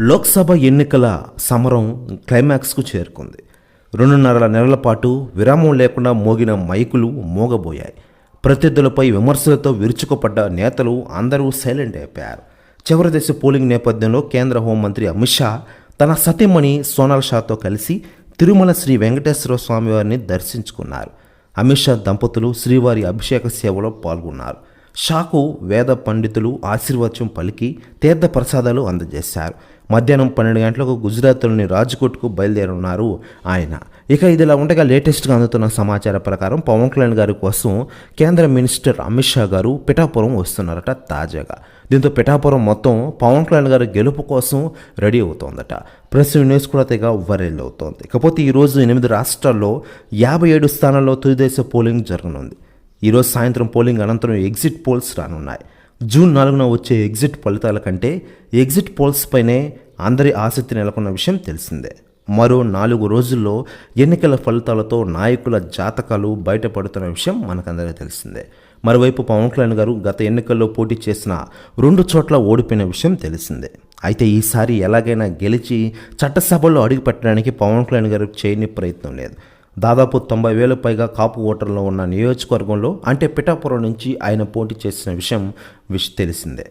లోక్సభ ఎన్నికల సమరం క్లైమాక్స్కు చేరుకుంది. రెండున్నర నెలల పాటు విరామం లేకుండా మోగిన మైకులు మోగబోయాయి. ప్రత్యర్థులపై విమర్శలతో విరుచుకుపడ్డ నేతలు అందరూ సైలెంట్ అయిపోయారు. చివరి దశ పోలింగ్ నేపథ్యంలో కేంద్ర హోంమంత్రి అమిత్ షా తన సతీమణి సోనాల్ షాతో కలిసి తిరుమల శ్రీ వెంకటేశ్వర స్వామివారిని దర్శించుకున్నారు. అమిత్ షా దంపతులు శ్రీవారి అభిషేక సేవలో పాల్గొన్నారు. షాకు వేద పండితులు ఆశీర్వచం పలికి తీర్థ ప్రసాదాలు అందజేశారు. మధ్యాహ్నం పన్నెండు గంటలకు గుజరాత్లోని రాజ్కోట్కు బయలుదేరున్నారు ఆయన. ఇక ఇదిలా ఉండగా లేటెస్ట్గా అందుతున్న సమాచారం ప్రకారం పవన్ కళ్యాణ్ గారి కోసం కేంద్ర మినిస్టర్ అమిత్ షా గారు పిఠాపురం వస్తున్నారట తాజాగా. దీంతో పిఠాపురం మొత్తం పవన్ కళ్యాణ్ గారి గెలుపు కోసం రెడీ అవుతోందట. ప్రెస్ న్యూస్ కూడా తెగ వైరల్ అవుతోంది. ఇకపోతే ఈరోజు ఎనిమిది రాష్ట్రాల్లో యాభై ఏడు స్థానాల్లో తొలిదేశ పోలింగ్ జరగనుంది. ఈరోజు సాయంత్రం పోలింగ్ అనంతరం ఎగ్జిట్ పోల్స్ రానున్నాయి. జూన్ నాలుగున వచ్చే ఎగ్జిట్ ఫలితాల కంటే ఎగ్జిట్ పోల్స్ పైనే అందరి ఆసక్తి నెలకొన్న విషయం తెలిసిందే. మరో నాలుగు రోజుల్లో ఎన్నికల ఫలితాలతో నాయకుల జాతకాలు బయటపడుతున్న విషయం మనకందరికీ తెలిసిందే. మరోవైపు పవన్ కళ్యాణ్ గారు గత ఎన్నికల్లో పోటీ చేసిన రెండు చోట్ల ఓడిపోయిన విషయం తెలిసిందే. అయితే ఈసారి ఎలాగైనా గెలిచి చట్టసభలో అడుగుపెట్టడానికి పవన్ కళ్యాణ్ గారు చేయని ప్రయత్నం లేదు. దాదాపు తొంభై వేలు పైగా కాపు ఓటర్లు ఉన్న నియోజకవర్గంలో అంటే పిఠాపురం నుంచి ఆయన పోటీ చేసిన విషయం విష్ తెలిసిందే.